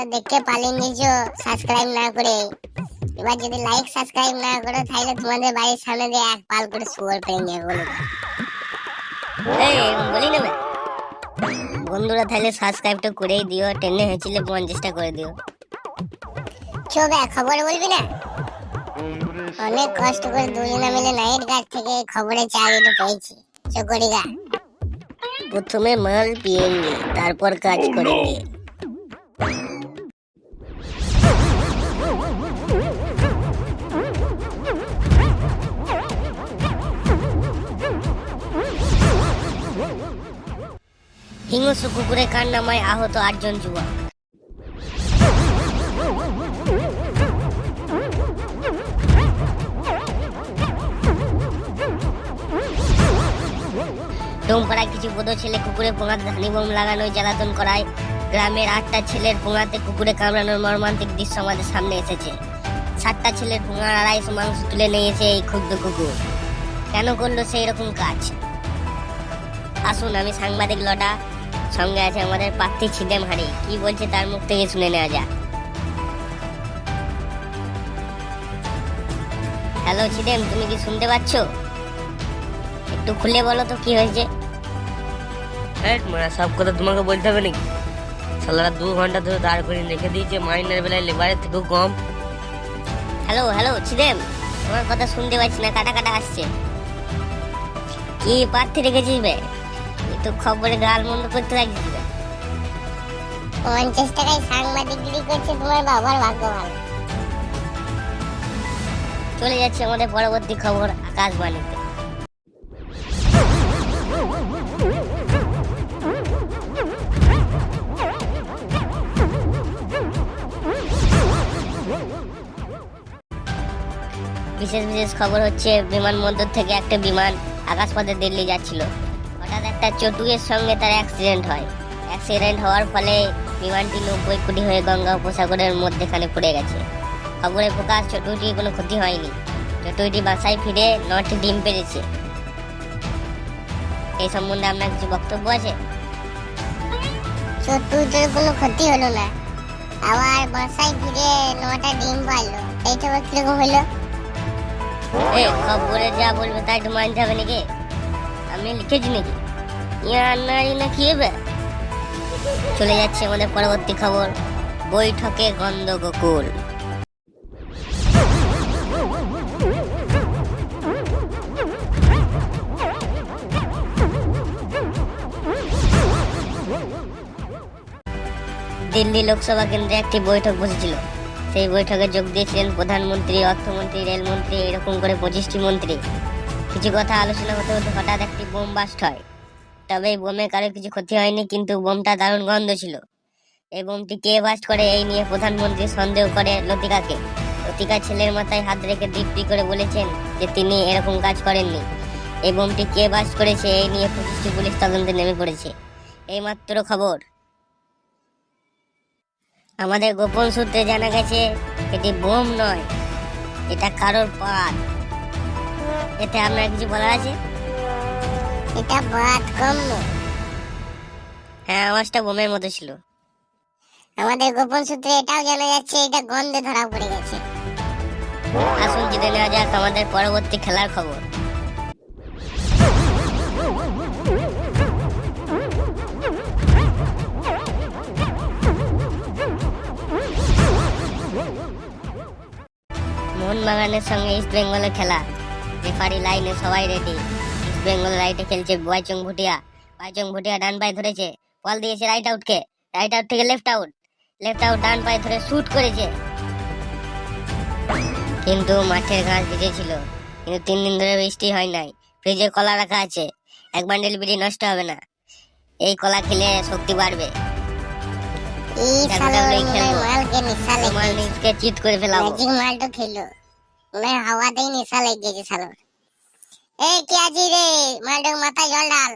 তোমরা দেখতে পালিয়ে নিয়েছো সাবস্ক্রাইব না করে। এবার যদি লাইক সাবস্ক্রাইব না করো, তাহলে তোমাদের বাড়ির সামনে দিয়ে এক পাল করে শুয়োর পেয়ে যাবে বলে। বলি না বন্ধুরা, তাহলে সাবস্ক্রাইবটা করেই দিও, টেনে হয়েছিল পঞ্চাশটা করে দিও। চো খবর বলবি না? অনেক কষ্ট করে দুজনে মিলে নাইট গার্ড থেকে খবরের চাকরিটা পেয়েছি। চকরিগা প্রথমে মাল পিয়েঙ্গে তারপর কাজ করেঙ্গে হিংস্র কুকুরে কান্নামায় আহত আটজন যুবক। ডোমপাড়ায় কিছু বোধ ছেলে কুকুরে পোঙাতে ধানি বোম লাগানোয় জ্বালাতন করায় গ্রামের আটটা ছেলের পোঙাতে কুকুরে কামড়ানোর মর্মান্তিক দৃশ্য আমাদের সামনে এসেছে। সাতটা ছেলের পোঙার আড়াইশো মাংস তুলে নিয়েছে এই ক্ষুদ্র কুকুর। কেন করল সেই রকম কাজ? আসুন, আমি সাংবাদিক লডা সঙ্গে আছে আমাদের পাত্রী ছিদেম হাড়ি কি বলছে তার মুখ থেকে শুনে নেওয়া যাক। হ্যালো ছিদেম তুমি কি শুনতে পাচ্ছ? একটু খুলে বলো তো কি হয়েছে? হ্যাঁ সব কথা তোমাকে বলতে হবে নাকি? সালারা দু ঘণ্টা ধরে দাঁড় করে রেখে দিয়েছে মাইনের বেলায় লেবারের থেকেও কম। হ্যালো হ্যালো ছিদেম তোমার কথা শুনতে পাচ্ছি না কাটা কাটা আসছে। কি প্রার্থী রেখেছিস বে? তুই তো খবরে গাল মন্দ করতে লাগছিস বে পঞ্চাশ টাকায় সাংবাদিকগিরি করছে তোমার বাবার ভাগ্য ভালো। চলে যাচ্ছে আমাদের পরবর্তী খবর আকাশবাণীতে। বিশেষ বিশেষ খবর হচ্ছে বিমানবন্দর থেকে একটা বিমান আকাশপথে দিল্লি যাচ্ছিল। হঠাৎ একটা চটুয়ের সঙ্গে তার অ্যাক্সিডেন্ট হয়। অ্যাক্সিডেন্ট হওয়ার ফলে বিমানটি নব্বই কোটি হয়ে গঙ্গা উপসাগরের মধ্যেখানে পড়ে গেছে। খবরে প্রকাশ চটুইটি কোনো ক্ষতি হয়নি। চটুইটি বাসায় ফিরে নটি ডিম পেরেছে। এই সম্বন্ধে আপনার কিছু বক্তব্য আছে? চতুর্থের কোনো ক্ষতি হলো না। আবার বাসায় ফিরে নটা ডিম পারল এইটা আবার কীরকম হলো? এ খবরে যা বলবে তাই একটু মানতে হবে নাকি? আমি লিখেছি নাকি? না হবে? চলে যাচ্ছে আমাদের পরবর্তী খবর। বৈঠকে গন্ধ দিল্লি লোকসভা কেন্দ্রে একটি বৈঠক বসেছিল। সেই বৈঠকে যোগ দিয়েছিলেন প্রধানমন্ত্রী, অর্থমন্ত্রী, রেলমন্ত্রী, এরকম করে পঁচিশটি মন্ত্রী। কিছু কথা আলোচনা হতে হতে হঠাৎ একটি বোম বাস্ট হয়। তবে এই বোমে কারও কিছু ক্ষতি হয়নি, কিন্তু বোমটা দারুণ গন্ধ ছিল। এই বোমটি কে বাস্ট করে, এই নিয়ে প্রধানমন্ত্রী সন্দেহ করে লতিকাকে। লতিকা ছেলের মাথায় হাত রেখে দিব্যি করে বলেছেন যে তিনি এরকম কাজ করেননি। এই বোমটি কে বাস্ট করেছে, এই নিয়ে পঁচিশটি পুলিশ তদন্তে নেমে পড়েছে। এইমাত্র খবর। আমাদের গোপন সূত্রে জানা গেছে, এটি বোম নয়, এটা কারোর পাত এতে আপনার কিছু বলার আছে? এটা বাদ কম। হ্যাঁ আওয়াজটা বোমের মতো ছিল। আমাদের গোপন সূত্রে এটাও জানা যাচ্ছে এটা গন্ধে ধরা পড়ে গেছে। আসুন জেনে নেওয়া যাক আমাদের পরবর্তী খেলার খবর। মোহনবাগানের সঙ্গে ইস্ট বেঙ্গলের খেলা। রেফারি লাইনে সবাই রেডি বেঙ্গল রাইটে খেলছে বাইচং ভুটিয়া। বাইচং ভুটিয়া ডান পায়ে ধরেছে। বল দিয়েছে রাইট আউটকে রাইট আউট থেকে লেফট আউট লেফট আউট ডান পায়ে ধরে শুট করেছে। কিন্তু মাঠের ঘাস ভিজেছিল কিন্তু তিন দিন ধরে বৃষ্টি হয় নাই। ফ্রিজে কলা রাখা আছে। এক বান্ডেল বিড়ি নষ্ট হবে না। এই কলা খেলে শক্তি বাড়বে। নিজকে চিত করে খেলো। মনে হাওয়াতেই নেশা লেগে গেছে সালো এই কে আজি রে? মালটার মাথায় জল ঢাল।